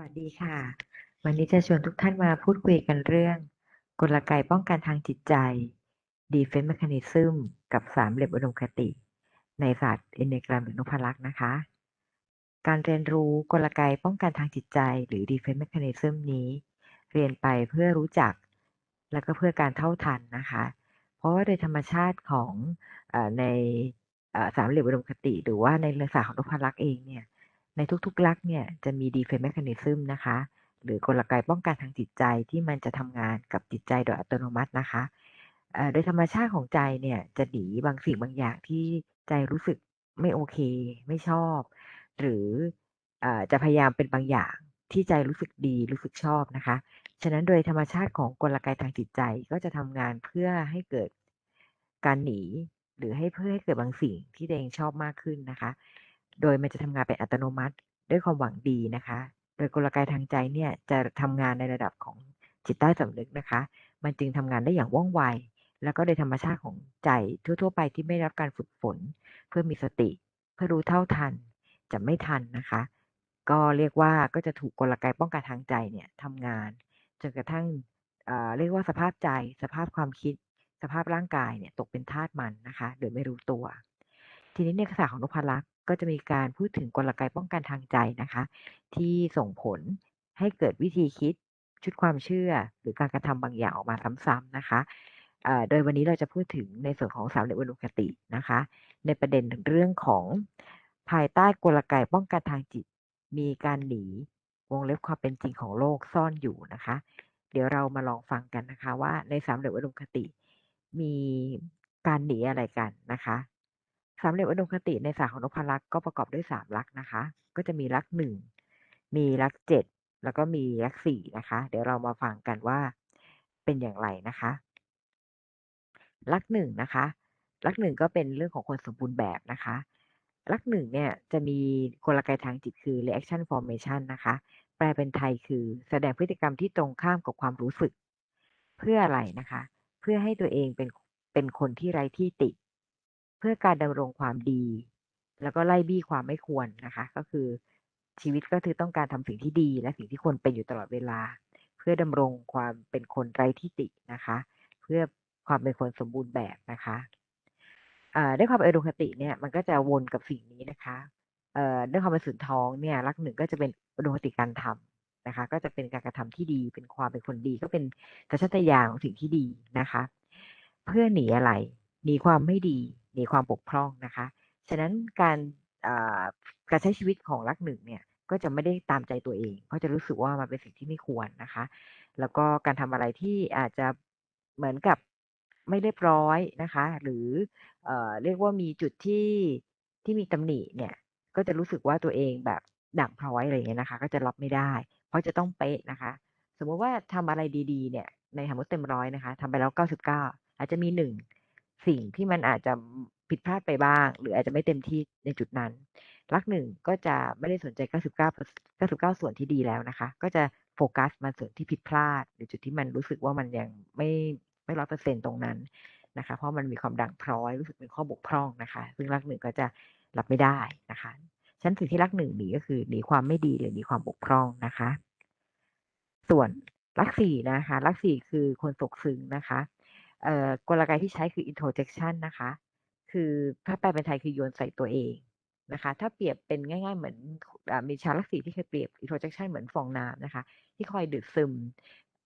วัสดีค่ะ วันนี้จะชวนทุกท่านมาพูดคุยกันเรื่อง กลไกป้องกันทางจิตใจ defense mechanism กับสามเหลี่ยมอุดมคติ ในศาสตร์ Enneagram หรือนุพลักษ์นะคะ การเรียนรู้กลไกป้องกันทางจิตใจ หรือ defense mechanism นี้ เรียนไปเพื่อรู้จัก และก็เพื่อการเท่าทันนะคะ เพราะว่าโดยธรรมชาติของอในอสามเหลี่ยมอุดมคติ หรือว่าในเรื่องศาสตร์ของนุพลักษ์เองเนี่ย ในทุกๆลักษณ์เนี่ยจะมี defense mechanism นะคะ หรือกลไกป้องกันทางจิตใจที่มันจะทำงานกับจิตใจโดยอัตโนมัตินะคะโดยธรรมชาติของใจเนี่ยจะหนีบางสิ่งบางอย่างที่ใจรู้สึกไม่โอเค ไม่ชอบ หรืออจะพยายามเป็นบางอย่างที่ใจรู้สึกดีรู้สึกชอบนะคะ ฉะนั้นโดยธรรมชาติของกลไกทางจิตใจก็จะทำงานเพื่อให้เกิดการหนี หรือให้เพื่อให้เกิดบางสิ่งที่ตัวเองชอบมากขึ้นนะคะ โดยมันจะทำงานเป็นอัตโนมัติด้วยความหวังดีนะคะ โดยกลไกทางใจเนี่ยจะทำงานในระดับของจิตใต้สำนึกนะคะ มันจึงทำงานได้อย่างว่องไว แล้วก็โดยธรรมชาติของใจทั่ว ๆ ไปที่ไม่รับการฝึกฝน เพื่อมีสติ เพื่อรู้เท่าทัน จะไม่ทันนะคะ ก็เรียกว่าก็จะถูกกลไกป้องกันทางใจเนี่ยทำงานจนกระทั่งเอ่อเรียกว่าสภาพใจ สภาพความคิด สภาพร่างกายเนี่ยตกเป็นทาสมันนะคะ โดยไม่รู้ตัว ทีนี้ในภาษาของนพลักษ์ก็จะมีการพูดถึงกลไกป้องกันทางใจนะคะ ที่ส่งผลให้เกิดวิธีคิดชุดความเชื่อ หรือการกระทำบางอย่างออกมาซ้ำๆนะคะโดยวันนี้เราจะพูดถึงในส่วนของสามเหลี่ยมอุดมคตินะคะ ในประเด็นถึงเรื่องของภายใต้กลไกป้องกันทางจิต มีการหนีวงเล็บความเป็นจริงของโลกซ่อนอยู่นะคะ เดี๋ยวเรามาลองฟังกันนะคะ ว่าในสามเหลี่ยมอุดมคติ มีการหนีอะไรกันนะคะ สามเหลี่ยมอุดมคติในศาสตร์ของนพลักษ์ก็ประกอบด้วยสามลักษณ์นะคะ ก็จะมีลักษณ์หนึ่งมีลักษณ์เจ็ดแล้วก็มีลักษณ์สี่นะคะ เดี๋ยวเรามาฟังกันว่าเป็นอย่างไรนะคะลักษณ์หนึ่งนะคะลักษณ์หนึ่งก็เป็นเรื่องของคนสมบูรณ์แบบนะคะลักษณ์หนึ่งเนี่ยจะมีกลไกทางจิตคือ reaction formation นะคะ แปลเป็นไทยคือแสดงพฤติกรรมที่ตรงข้ามกับความรู้สึก เพื่ออะไรนะคะ เพื่อให้ตัวเองเป็นเป็นคนที่ไร้ที่ติ เพื่อการดำรงความดี แล้วก็ไล่บี้ความไม่ควรนะคะ ก็คือชีวิตก็คือต้องการทำสิ่งที่ดี และสิ่งที่ควรเป็นอยู่ตลอดเวลา เพื่อดำรงความเป็นคนไร้ที่ตินะคะ เพื่อความเป็นคนสมบูรณ์แบบนะคะอ่าด้วยความเอโดคติเนี่ยมันก็จะวนกับสิ่งนี้นะคะเอ่อด้วยความเป็นสุนท้องเนี่ยลักหนึ่งก็จะเป็นอุดคติการทำนะคะ ก็จะเป็นการกระทำที่ดี เป็นความเป็นคนดี ก็เป็นสัญชาตญาณของสิ่งที่ดีนะคะ เพื่อหนีอะไรหนีความไม่ดีีความบกพร่องนะคะ ฉะนั้นการการใช้ชีวิตของลักหนึ่งเนี่ยก็จะไม่ได้ตามใจตัวเองเพราะจะรู้สึกว่ามันเป็นสิ่งที่ไม่ควรนะคะ แล้วก็การทำอะไรที่อาจจะเหมือนกับไม่เรียบร้อยนะคะ หรือเอเรียกว่ามีจุดที่ที่มีตำหนิเนี่ย ก็จะรู้สึกว่าตัวเองแบบด่างพร้อยอะไรอย่างเงี้ยนะคะ ก็จะรับไม่ได้ เพราะจะต้องเป๊ะนะคะ สมมุติว่าทำอะไรดีๆ เนี่ย ในสมมติเต็มร้อยนะคะทำไปแล้วเก้าสิบเก้าอาจจะมีหนึ่ง สิ่งที่มันอาจจะผิดพลาดไปบ้าง หรืออาจจะไม่เต็มที่ในจุดนั้น ลักหนึ่งก็จะไม่ได้สนใจ 99 99 ส่วนที่ดีแล้วนะคะ ก็จะโฟกัสมาส่วนที่ผิดพลาด หรือจุดที่มันรู้สึกว่ามันยังไม่ไม่ร้อยเปอร์เซ็นตรงนั้นนะคะ เพราะมันมีความด่างพร้อยรู้สึกเป็นข้อบกพร่องนะคะ ซึ่งลักหนึ่งก็จะรับไม่ได้นะคะฉะนันสิ่งที่ลักหนึ่งหนีก็คือหนีความไม่ดีหรือหนีความบกพร่องนะคะ ส่วนลักสี่นะคะ ลักสี่คือคนตกซึ้งนะคะ เอ่อกลไกที่ใช้คือ introjection นะคะ คือถ้าแปลเป็นไทยคือโยนใส่ตัวเองนะคะ ถ้าเปรียบเป็นง่าย ๆ เหมือนอมีชาลักษีที่เคยเปรียบ introjection เหมือนฟองน้ำนะคะ ที่คอยดูดซึม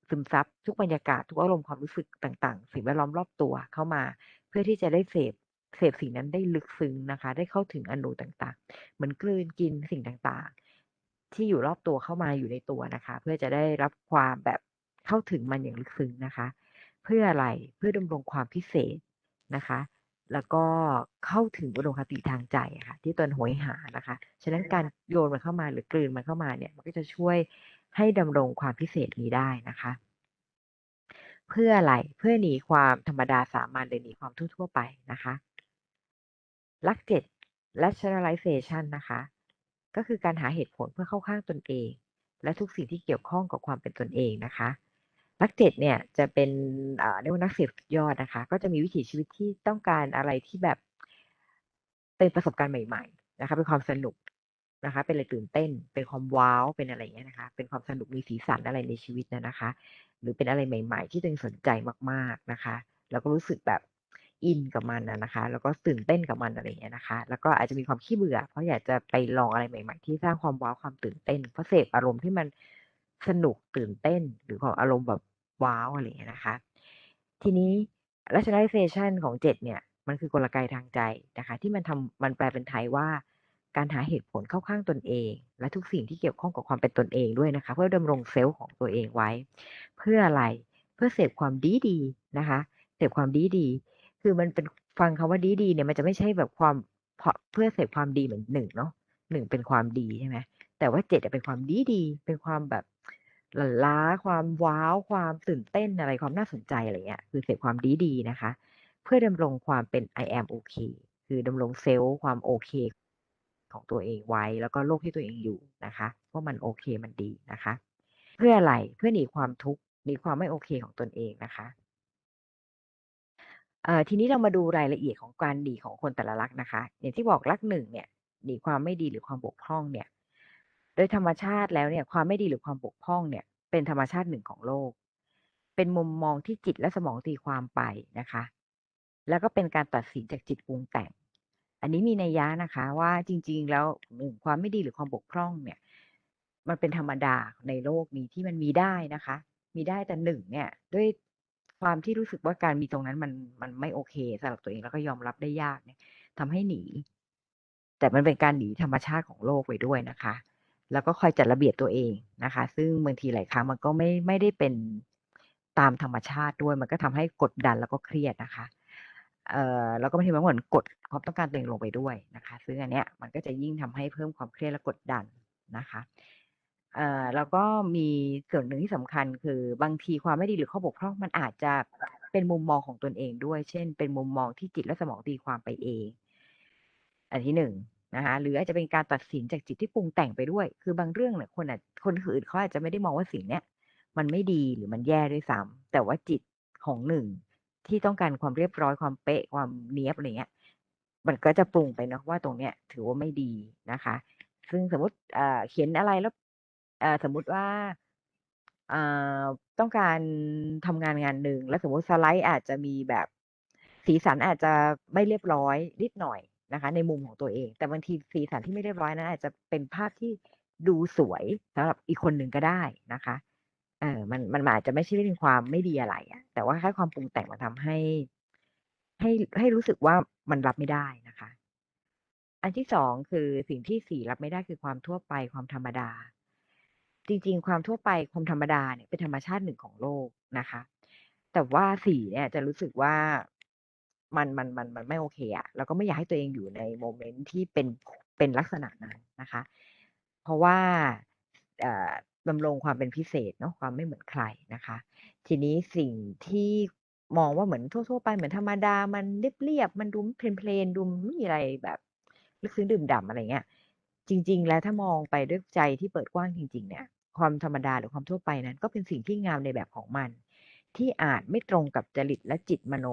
ซึมซับทุกบรรยากาศทุกอารมณ์ความรู้สึกต่าง ๆ สิ่งแวดล้อมรอบตัวเข้ามา เพื่อที่จะได้เสพเสพสิ่งนั้นได้ลึกซึ้งนะคะ ได้เข้าถึงอนูต่างๆ เหมือนกลืนกินสิ่งต่างๆ ที่อยู่รอบตัวเข้ามาอยู่ในตัวนะคะ เพื่อจะได้รับความแบบเข้าถึงมันอย่างลึกซึ้งนะคะ เพื่ออะไรเพื่อดำรงความพิเศษนะคะ แล้วก็เข้าถึงอุดมคติทางใจค่ะ ที่ตนโหยหานะคะ ฉะนั้นการโยนมันเข้ามาหรือกลืนมันเข้ามาเนี่ย มันก็จะช่วยให้ดำรงความพิเศษนี้ได้นะคะ เพื่ออะไรเพื่อหนีความธรรมดาสามัญหรือหนีความทั่วๆไปนะคะลักเจ็ด rationalization นะคะ ก็คือการหาเหตุผลเพื่อเข้าข้างตนเอง และทุกสิ่งที่เกี่ยวข้องกับความเป็นตนเองนะคะ ลักเจ็ดเนี่ยจะเป็นเอ่อเรียกว่านักเสพสุดยอดนะคะ ก็จะมีวิถีชีวิตที่ต้องการอะไรที่แบบเป็นประสบการณ์ใหม่ ๆ นะคะ เป็นความสนุกนะคะ เป็นอะไรตื่นเต้น เป็นความว้าว เป็นอะไรอย่างเงี้ยนะคะ เป็นความสนุกมีสีสันอะไรในชีวิตน่ะนะคะ หรือเป็นอะไรใหม่ ๆ ที่ตัวเองสนใจมาก ๆนะคะ แล้วก็รู้สึกแบบอินกับมันอะนะคะ แล้วก็ตื่นเต้นกับมันอะไรอย่างเงี้ยนะคะ แล้วก็อาจจะมีความขี้เบื่อ เพราะอยากจะไปลองอะไรใหม่ ๆ ที่สร้างความว้าวความตื่นเต้น เพราะเสพอารมณ์ที่มัน สนุกตื่นเต้น หรือความอารมณ์แบบว้าวอะไรอย่างเงี้ยนะคะ ทีนี้ rationalization ของ7เนี่ย มันคือกลไกทางใจนะคะ ที่มันทำมันแปลเป็นไทยว่า การหาเหตุผลเข้าข้างตนเอง และทุกสิ่งที่เกี่ยวข้องกับความเป็นตนเองด้วยนะคะ เพื่อดำรงเซลฟ์ของตัวเองไว้ เพื่ออะไรเพื่อเสพความดี๊ๆนะคะเสพความดี๊ๆคือมันเป็นฟังคำว่าดี๊ๆเนี่ยมันจะไม่ใช่แบบความเพราะเพื่อเสพความดีเหมือน1เนาะ1เป็นความดีใช่ไหมแต่ว่า7อะเป็นความดี๊ๆเป็นความแบบ หลั่นล้าความว้าวความตื่นเต้นอะไรความน่าสนใจอะไรเงี้ยคือเสพความดี๊ๆนะคะ เพื่อดำรงความเป็น I am okay คือดำรงเซลฟ์ความโอเคของตัวเองไว้ แล้วก็โลกที่ตัวเองอยู่นะคะว่ามันโอเคมันดีนะคะ เพื่ออะไรเพื่อหนีความทุกข์หนีความไม่โอเคของตนเองนะคะเอ่อทีนี้เรามาดูรายละเอียดของการหนีของคนแต่ละลักษณ์นะคะ อย่างที่บอกลักษณ์1เนี่ยหนีความไม่ดีหรือความบกพร่องเนี่ย โดยธรรมชาติแล้วเนี่ย ความไม่ดีหรือความบกพร่องเนี่ย เป็นธรรมชาติหนึ่งของโลก เป็นมุมมองที่จิตและสมองตีความไปนะคะ แล้วก็เป็นการตัดสินจากจิตปรุงแต่ง อันนี้มีนัยยะนะคะว่าจริง ๆ แล้ว1ความไม่ดีหรือความบกพร่องเนี่ย มันเป็นธรรมดาในโลกนี้ที่มันมีได้นะคะ มีได้แต่1เนี่ย ด้วยความที่รู้สึกว่าการมีตรงนั้นมันมันไม่โอเคสำหรับตัวเองแล้วก็ยอมรับได้ยากเนี่ยทำให้หนี แต่มันเป็นการหนีธรรมชาติของโลกไปด้วยนะคะ แล้วก็คอยจัดระเบียบตัวเองนะคะ ซึ่งบางทีหลายครั้งมันก็ไม่ไม่ได้เป็นตามธรรมชาติด้วย มันก็ทำให้กดดันแล้วก็เครียดนะคะเอ่อแล้วก็บางทีมันเหมือนกดความต้องการตัวเองลงไปด้วยนะคะ ซึ่งอันเนี้ยมันก็จะยิ่งทำให้เพิ่มความเครียดและกดดันนะคะเอ่อแล้วก็มีส่วนหนึ่งที่สำคัญคือบางทีความไม่ดีหรือข้อบกพร่องมันอาจจะเป็นมุมมองของตนเองด้วย เช่น เป็นมุมมองที่จิตและสมองตีความไปเอง อันที่1น นะคะหรืออาจจะเป็นการตัดสินจากจิตที่ปรุงแต่งไปด้วย คือบางเรื่องเนี่ยคนอาจคนอื่นเขาอาจจะไม่ได้มองว่าสิ่งเนี้ยมันไม่ดีหรือมันแย่ด้วยซ้ำแต่ว่าจิตของ1ที่ต้องการความเรียบร้อยความเป๊ะความเนี๊ยบอะไรเงี้ยมันก็จะปรุงไปเนาะว่าตรงเนี้ยถือว่าไม่ดีนะคะ ซึ่งสมมติอ่าเขียนอะไรแล้วอ่าสมมุติว่าอ่าต้องการทำงานงานหนึ่งแล้วสมมติสไลด์อาจจะมีแบบสีสันอาจจะไม่เรียบร้อยนิดหน่อย นะคะ ในมุมของตัวเอง แต่บางทีสีสันที่ไม่เรียบร้อยนั้นอาจจะเป็นภาพที่ดูสวยสำหรับอีกคนหนึ่งก็ได้นะคะเออมันมันอาจจะไม่ใช่เป็นความไม่ดีอะไรอะแต่ว่าแค่ความปรุงแต่งมันทำให้ ให้ให้รู้สึกว่ามันรับไม่ได้นะคะ อันที่2คือสิ่งที่4รับไม่ได้คือความทั่วไปความธรรมดา จริง ๆ ความทั่วไปความธรรมดาเนี่ยเป็นธรรมชาติหนึ่งของโลกนะคะ แต่ว่า4เนี่ยจะรู้สึกว่า มันมันมันมันไม่โอเคอะแล้วก็ไม่อยากให้ตัวเองอยู่ในโมเมนต์ที่เป็นเป็นลักษณะนั้นนะคะ เพราะว่าเอ่อดำรงความเป็นพิเศษเนาะความไม่เหมือนใครนะคะ ทีนี้สิ่งที่มองว่าเหมือนทั่ว ๆ ไปเหมือนธรรมดา มันเรียบๆมันดูเพลนๆดูไม่มีอะไรแบบลึกซึ้งดื่มด่ำอะไรเงี้ยจริง ๆ แล้วถ้ามองไปด้วยใจที่เปิดกว้างจริง ๆ เนี่ย ความธรรมดาหรือความทั่วไปนั้น ก็เป็นสิ่งที่งามในแบบของมัน ที่อาจไม่ตรงกับจริตและจิตมโน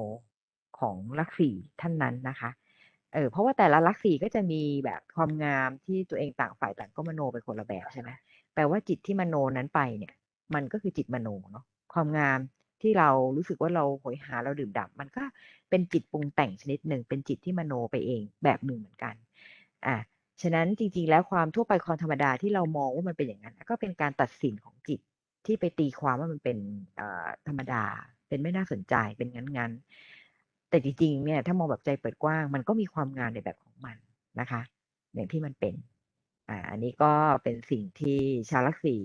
ของลักษ์4ท่านนั้นนะคะเออเพราะว่าแต่ละลักษ์4ก็จะมีแบบความงามที่ตัวเองต่างฝ่ายต่างก็มโนไปคนละแบบใช่ไหมแปลว่าจิตที่มโนนั้นไปเนี่ย มันก็คือจิตมโนเนาะความงามที่เรารู้สึกว่าเราโหยหาเราดื่มด่ำมันก็เป็นจิตปรุงแต่งชนิดหนึ่ง เป็นจิตที่มโนไปเองแบบหนึ่งเหมือนกันอาฉะนั้นจริงๆ แล้วความทั่วไปความธรรมดาที่เรามองว่ามันเป็นอย่างนั้น ก็เป็นการตัดสินของจิตที่ไปตีความว่ามันเป็นเอ่อธรรมดา เป็นไม่น่าสนใจเป็นงั้นๆ แต่จริงๆเนี่ยถ้ามองแบบใจเปิดกว้าง มันก็มีความงามในแบบของมันนะคะ อย่างที่มันเป็นอ่าอันนี้ก็เป็นสิ่งที่ชาวลักษ์4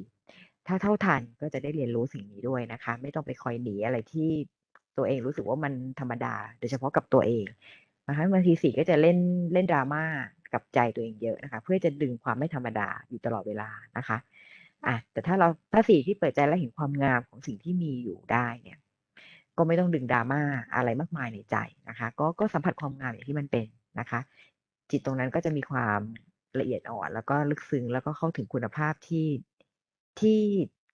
ถ้าเท่าทันก็จะได้เรียนรู้สิ่งนี้ด้วยนะคะ ไม่ต้องไปคอยหนีอะไรที่ตัวเองรู้สึกว่ามันธรรมดา โดยเฉพาะกับตัวเองนะคะบางที4ก็จะเล่นเล่น drama กับใจตัวเองเยอะนะคะ เพื่อจะดึงความไม่ธรรมดาอยู่ตลอดเวลานะคะอาแต่ถ้าเราถ้า4ที่เปิดใจและเห็นความงามของสิ่งที่มีอยู่ได้เนี่ย ก็ไม่ต้องดึง drama อะไรมากมายในใจนะคะ ก็ก็สัมผัสความงามอย่างที่มันเป็นนะคะ จิตตรงนั้นก็จะมีความละเอียดอ่อน แล้วก็ลึกซึ้งแล้วก็เข้าถึงคุณภาพที่ที่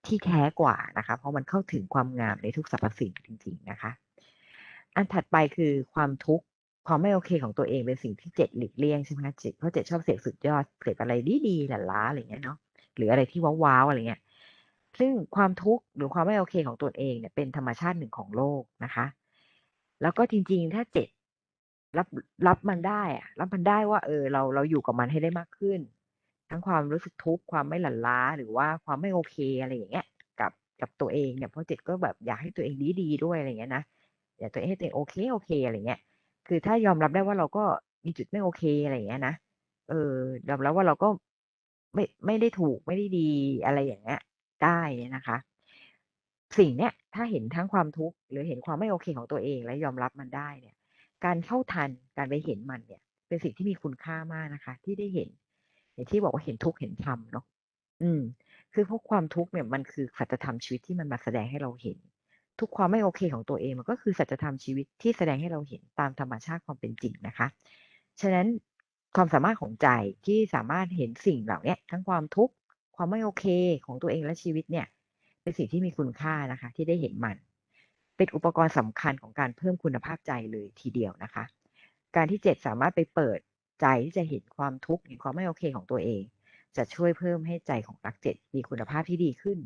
ที่แท้กว่านะคะ เพราะมันเข้าถึงความงามในทุกสรรพสิ่งจริง ๆนะคะ อันถัดไปคือความทุกข์ความไม่โอเคของตัวเองเป็นสิ่งที่เจ็ดหลีกเลี่ยงใช่ไหมคะเจ็ดเพราะเจ็ดชอบเสพสุดยอดเสพอะไรดีๆหลาล้าๆอะไรเงี้ยเนาะหรืออะไรที่ว้าวๆอะไรเงี้ย ซึ่งความทุกข์หรือความไม่โอเคของตัวเองเนี่ยเป็นธรรมชาติหนึ่งของโลกนะคะ แล้วก็จริง ๆ ถ้าเจ็ดรับรับมันได้อะรับมันได้ว่า เออ เราเราอยู่กับมันให้ได้มากขึ้น ทั้งความรู้สึกทุกข์ความไม่หลั่นล้าหรือว่าความไม่โอเคอะไรอย่างเงี้ย กับกับตัวเองเนี่ยเพราะเจ็ดก็แบบอยากให้ตัวเองดีดีๆด้วยอะไรอย่างเงี้ยนะอยากตัวเองให้ตัวเองโอเคโอเคอะไรเงี้ย คือถ้ายอมรับได้ว่าเราก็มีจุดไม่โอเคอะไรเงี้ยนะเออยอมรับว่าเราก็ไม่ไม่ได้ถูกไม่ได้ดีอะไรอย่างเงี้ย ได้นะคะ สิ่งเนี้ยถ้าเห็นทั้งความทุกข์หรือเห็นความไม่โอเคของตัวเองและยอมรับมันได้เนี่ย การเข้าทันการไปเห็นมันเนี่ย เป็นสิ่งที่มีคุณค่ามากนะคะ ที่ได้เห็นอย่างที่บอกว่าเห็นทุกข์เห็นธรรมเนาะอืม คือพวกความทุกข์เนี่ยมันคือสัจธรรมชีวิตที่มันมาแสดงให้เราเห็น ทุกความไม่โอเคของตัวเองมันก็คือสัจธรรมชีวิตที่แสดงให้เราเห็นตามธรรมชาติความเป็นจริงนะคะ ฉะนั้นความสามารถของใจที่สามารถเห็นสิ่งเหล่านี้ทั้งความทุกข์ ความไม่โอเคของตัวเองและชีวิตเนี่ย เป็นสิ่งที่มีคุณค่านะคะ ที่ได้เห็นมัน เป็นอุปกรณ์สำคัญของการเพิ่มคุณภาพใจเลยทีเดียวนะคะ การที่เจ็ดสามารถไปเปิดใจที่จะเห็นความทุกข์เห็นความไม่โอเคของตัวเอง จะช่วยเพิ่มให้ใจของรักเจ็ดมีคุณภาพที่ดีขึ้น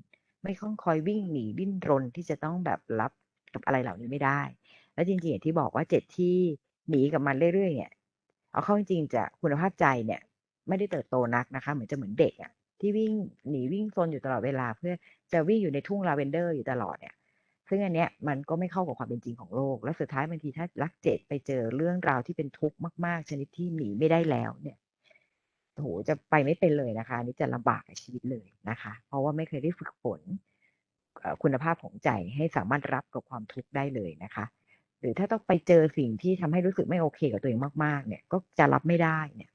ไม่ต้องคอยวิ่งหนีดิ้นรนที่จะต้องแบบรับกับอะไรเหล่านี้ไม่ได้ และจริงๆอย่างที่บอกว่าเจ็ดที่หนีกับมันเรื่อยๆเนี่ยเอาเข้าจริงๆจะคุณภาพใจเนี่ย ไม่ได้เติบโตนักนะคะ เหมือนจะเหมือนเด็กอะ ที่วิ่งหนีวิ่งโซนอยู่ตลอดเวลา เพื่อจะวิ่งอยู่ในทุ่งลาเวนเดอร์อยู่ตลอดเนี่ย ซึ่งอันเนี้ยมันก็ไม่เข้ากับความเป็นจริงของโลก และสุดท้ายบางทีถ้ารักเจ็ดไปเจอเรื่องราวที่เป็นทุกข์มาก ๆ ชนิดที่หนีไม่ได้แล้วเนี่ยโหจะไปไม่เป็นเลยนะคะนนี้จะลำบากกับชีวิตเลยนะคะ เพราะว่าไม่เคยได้ฝึกฝนคุณภาพของใจให้สามารถรับกับความทุกข์ได้เลยนะคะ หรือถ้าต้องไปเจอสิ่งที่ทำให้รู้สึกไม่โอเคกับตัวเองมากๆ เนี่ย ก็จะรับไม่ได้เนี่ย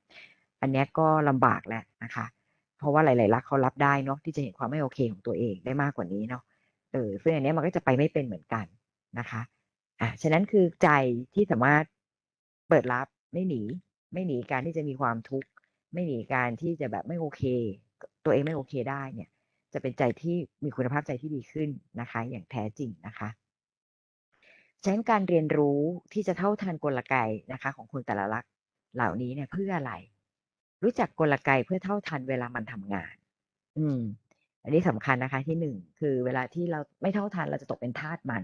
อันเนี้ยก็ลำบากแล้วนะคะ เพราะว่าหลายๆรักเขารับได้เนาะที่จะเห็นความไม่โอเคของตัวเองได้มากกว่านี้เนาะเออซึ่งอันนี้มันก็จะไปไม่เป็นเหมือนกันนะคะอะฉะนั้นคือใจที่สามารถเปิดรับไม่หนี ไม่หนีการที่จะมีความทุกข์ไม่หนีการที่จะแบบไม่โอเค ตัวเองไม่โอเคได้เนี่ย จะเป็นใจที่มีคุณภาพใจที่ดีขึ้นนะคะ อย่างแท้จริงนะคะฉะนั้นการเรียนรู้ที่จะเท่าทันกลไกนะคะ ของคนแต่ละลักษณ์เหล่านี้เนี่ยเพื่ออะไร รู้จักกลไกเพื่อเท่าทันเวลามันทำงาน อืม อันนี้สำคัญนะคะที่หนึ่งคือเวลาที่เราไม่เท่าทันเราจะตกเป็นทาสมัน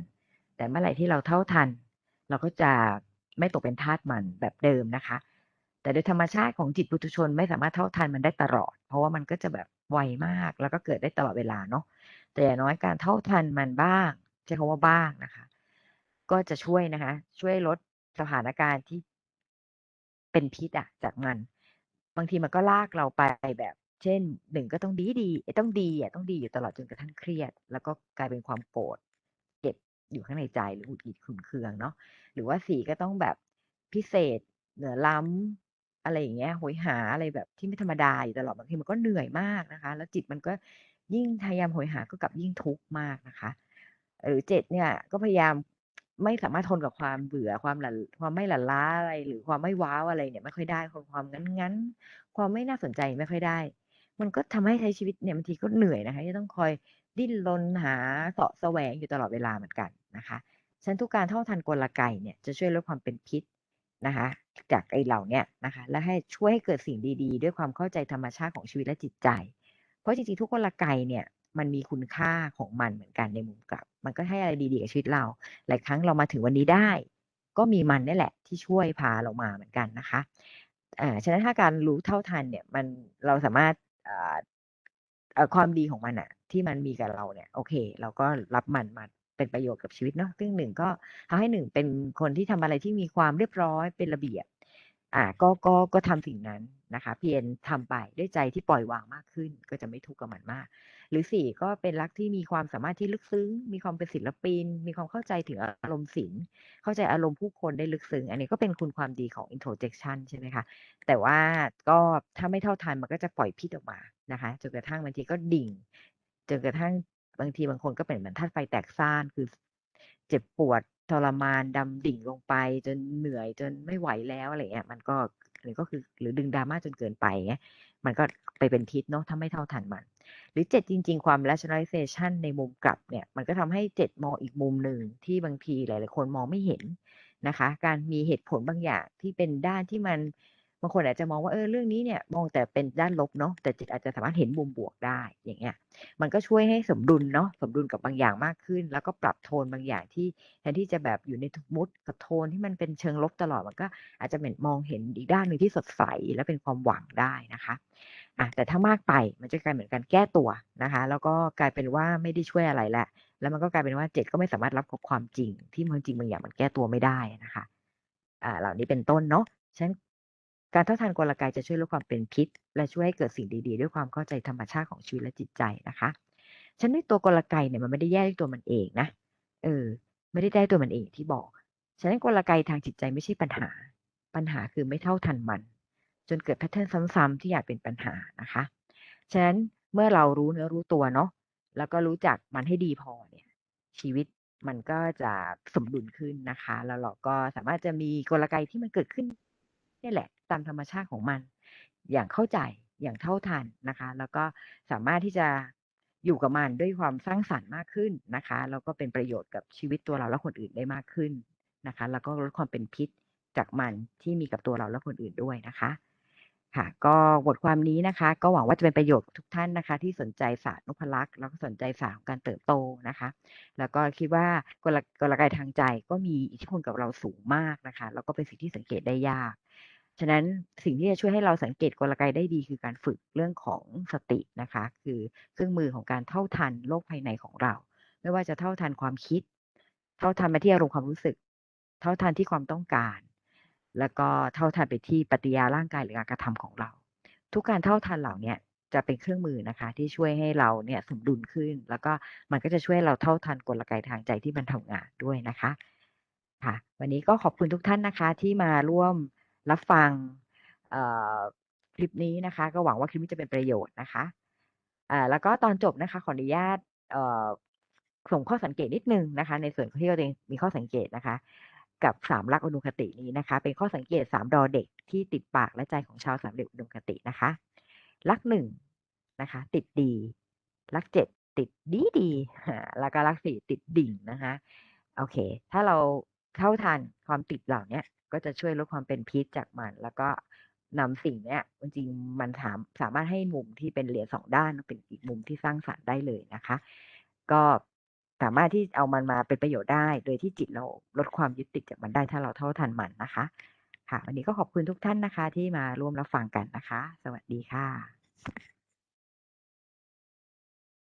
แต่เมื่อไหร่ที่เราเท่าทัน เราก็จะไม่ตกเป็นทาสมันแบบเดิมนะคะ แต่โดยธรรมชาติของจิตปุถุชนไม่สามารถเท่าทันมันได้ตลอด เพราะว่ามันก็จะแบบไวมากแล้วก็เกิดได้ตลอดเวลาเนาะแต่อย่างน้อยการเท่าทันมันบ้างใช้คำว่าบ้างนะคะ ก็จะช่วยนะคะ ช่วยลดสถานการณ์ที่เป็นพิษอะจากมัน บางทีมันก็ลากเราไปแบบ เช่นหนึ่งก็ต้องดีดีต้องดีอะต้องดีอยู่ตลอดจนกระทั่งเครียด แล้วก็กลายเป็นความโกรธเก็บอยู่ข้างในใจหรือหุดหงิดขุ่นเคืองเนาะหรือว่าสี่ก็ต้องแบบพิเศษเหนือล้ำอะไรอย่างเงี้ยโหยหาอะไรแบบที่ไม่ธรรมดาอยู่ตลอดบางทีมันก็เหนื่อยมากนะคะ แล้วจิตมันก็ยิ่งพยายามโหยหาก็กลับยิ่งทุกข์มากนะคะ หรือเจ็ดเนี่ยก็พยายาม ไม่สามารถทนกับความเบื่อ ความหลันความไม่หลั่นล้าอะไร หรือความไม่ว้าวอะไรเนี่ย ไม่ค่อยได้ ความความงั้นงั้นความไม่น่าสนใจไม่ค่อยได้ มันก็ทำให้ใช้ชีวิตเนี่ยบางทีก็เหนื่อยนะคะที่ต้องคอยดิ้นรนหาเสาะแสวงอยู่ตลอดเวลาเหมือนกันนะคะฉะนันทุกการเท่าทันกลไกเนี่ยจะช่วยลดความเป็นพิษนะคะ จากไอ้เหล่าเนี้ยนะคะ และให้ช่วยให้เกิดสิ่งดี ๆ ด้วยความเข้าใจธรรมชาติของชีวิตและจิตใจ เพราะจริงๆทุกกลไกเนี่ย มันมีคุณค่าของมันเหมือนกันในมุมกลับ มันก็ให้อะไรดีๆกับชีวิตเรา หลายครั้งเรามาถึงวันนี้ได้ ก็มีมันนี่แหละที่ช่วยพาเรามาเหมือนกันนะคะอ่าฉะนั้นถ้าการรู้เท่าทันเนี่ยมันเราสามารถอ่าเอ่อความดีของมันอะที่มันมีกับเราเนี่ย โอเค เราก็รับมันมาเป็นประโยชน์กับชีวิตเนาะซึ่งหนึ่งก็ทำให้หนึ่งเป็นคนที่ทำอะไรที่มีความเรียบร้อยเป็นระเบียบ อ่า ก็ก็ก็ทำสิ่งนั้นนะคะ เพียรทำไปด้วยใจที่ปล่อยวางมากขึ้น ก็จะไม่ทุกข์กับมันมาก หรือสี่ก็เป็นรักที่มีความสามารถที่ลึกซึ้ง มีความเป็นศิลปิน มีความเข้าใจถึงอารมณ์ศิลป์ เข้าใจอารมณ์ผู้คนได้ลึกซึ้ง อันนี้ก็เป็นคุณความดีของ introjection ใช่ไหมคะ แต่ว่าก็ถ้าไม่เท่าทันมันก็จะปล่อยพิษออกมานะคะจนกระทั่งบางทีก็ดิ่งจนกระทั่งบางทีบางคนก็เป็นเหมือนธาตุไฟแตกซ่านคือเจ็บปวดทรมานดำดิ่งลงไป จนเหนื่อยจนไม่ไหวแล้วอะไรเงี้ยมันก็หรือก็คือหรือดึงดราม่าจนเกินไปเงี้ย มันก็ไปเป็นพิษเนาะถ้าไม่เท่าทันมัน หรือเจ็ดจริง ๆ ความ rationalization ในมุมกลับเนี่ย มันก็ทำให้เจ็ดมองอีกมุมหนึ่งที่บางทีหลาย ๆ คนมองไม่เห็นนะคะ การมีเหตุผลบางอย่างที่เป็นด้านที่มันางคนอาจจะมองว่าเออเรื่องนี้เนี่ยมองแต่เป็นด้านลบเนาะแต่จิตอาจจะสามารถเห็นมุมบวกได้อย่างเงี้ย มันก็ช่วยให้สมดุลเนาะสมดุลกับบางอย่างมากขึ้น แล้วก็ปรับโทนบางอย่างที่แทนที่จะแบบอยู่ในทุกมุดกับโทนที่มันเป็นเชิงลบตลอดมันก็อาจจะเหมือนมองเห็นอีกด้านหนึ่งที่สดใสและเป็นความหวังได้นะคะอะแต่ถ้ามากไปมันจะกลายเหมือนการแก้ตัวนะคะ แล้วก็กลายเป็นว่าไม่ได้ช่วยอะไรแหละแล้วมันก็กลายเป็นว่าเจ็ดก็ไม่สามารถรับกับความจริง ที่ความจริงบางอย่างมันแก้ตัวไม่ได้นะคะอ่าเหล่านี้เป็นต้นเนาะฉะนั้น การเท่าทันกลไกจะช่วยลดความเป็นพิษ และช่วยให้เกิดสิ่งดีๆ ด้วยความเข้าใจธรรมชาติของชีวิตและจิตใจนะคะฉะนั้นตัวกลไกเนี่ยมันไม่ได้แยกด้วยตัวมันเองนะเออ ไม่ได้ได้ตัวมันเองที่บอกฉะนั้นกลไกทางจิตใจไม่ใช่ปัญหา ปัญหาคือไม่เท่าทันมัน จนเกิดแพทเทิร์นซ้ำๆที่อยากเป็นปัญหานะคะฉะนั้นเมื่อเรารู้เนื้อรู้ตัวเนาะแล้วก็รู้จักมันให้ดีพอเนี่ย ชีวิตมันก็จะสมดุลขึ้นนะคะ แล้วเราก็สามารถจะมีกลไกที่มันเกิดขึ้นนี่แหละ ตามธรรมชาติของมัน อย่างเข้าใจอย่างเท่าทันนะคะ แล้วก็สามารถที่จะอยู่กับมันด้วยความสร้างสรรค์มากขึ้นนะคะ แล้วก็เป็นประโยชน์กับชีวิตตัวเราและคนอื่นได้มากขึ้นนะคะ แล้วก็ลดความเป็นพิษจากมันที่มีกับตัวเราและคนอื่นด้วยนะคะค่ะก็บทความนี้นะคะ ก็หวังว่าจะเป็นประโยชน์ทุกท่านนะคะ ที่สนใจศาสตร์นพลักษ์แล้วก็สนใจศาสตร์ของการเติบโตนะคะ แล้วก็คิดว่ากลกลไกทางใจก็มีอิทธิพลกับเราสูงมากนะคะ แล้วก็เป็นสิ่งที่สังเกตได้ยาก ฉะนั้นสิ่งที่จะช่วยให้เราสังเกตกลไกได้ดี คือการฝึกเรื่องของสตินะคะ คือเครื่องมือของการเท่าทันโลกภายในของเรา ไม่ว่าจะเท่าทันความคิด เท่าทันมาที่อารมณ์ความรู้สึก เท่าทันที่ความต้องการ แล้วก็เท่าทันไปที่ปฏิยาร่างกายหรือการกระทำของเรา ทุกการเท่าทันเหล่านี้จะเป็นเครื่องมือนะคะ ที่ช่วยให้เราเนี่ยสมดุลขึ้น แล้วก็มันก็จะช่วยเราเท่าทันกลไกทางใจที่มันทำงานด้วยนะคะค่ะ วันนี้ก็ขอบคุณทุกท่านนะคะที่มาร่วม รับฟังคลิปนี้นะคะ ก็หวังว่าคลิปนี้จะเป็นประโยชน์นะคะแล้วก็ตอนจบนะคะ ขออนุญาตส่งข้อสังเกตนิดนึงนะคะ ในส่วนที่เราเองมีข้อสังเกตนะคะ กับสามลักษณ์อุคตินี้นะคะ เป็นข้อสังเกตสามดอเด็กที่ติดปากและใจของชาวสามเหลี่ยมอุคตินะคะลักหนึ่งนะคะ ติดดีลักเจ็ดติดดีดีแล้วก็ลักสี่ติดดิ่งนะคะ โอเค ถ้าเรา เท่าทันความติดเหล่านี้ก็จะช่วยลดความเป็นพิษจากมัน แล้วก็นำสิ่งเนี้ยจริงๆมันถามสามารถให้มุมที่เป็นเหรียญสองด้านเป็นอีกมุมที่สร้างสรรค์ได้เลยนะคะ ก็สามารถที่เอามันมาเป็นประโยชน์ได้ โดยที่จิตเราลดความยึดติดจากมันได้ถ้าเราเท่าทันมันนะคะ ค่ะ วันนี้ก็ขอบคุณทุกท่านนะคะ ที่มาร่วมรับฟังกันนะคะ สวัสดีค่ะ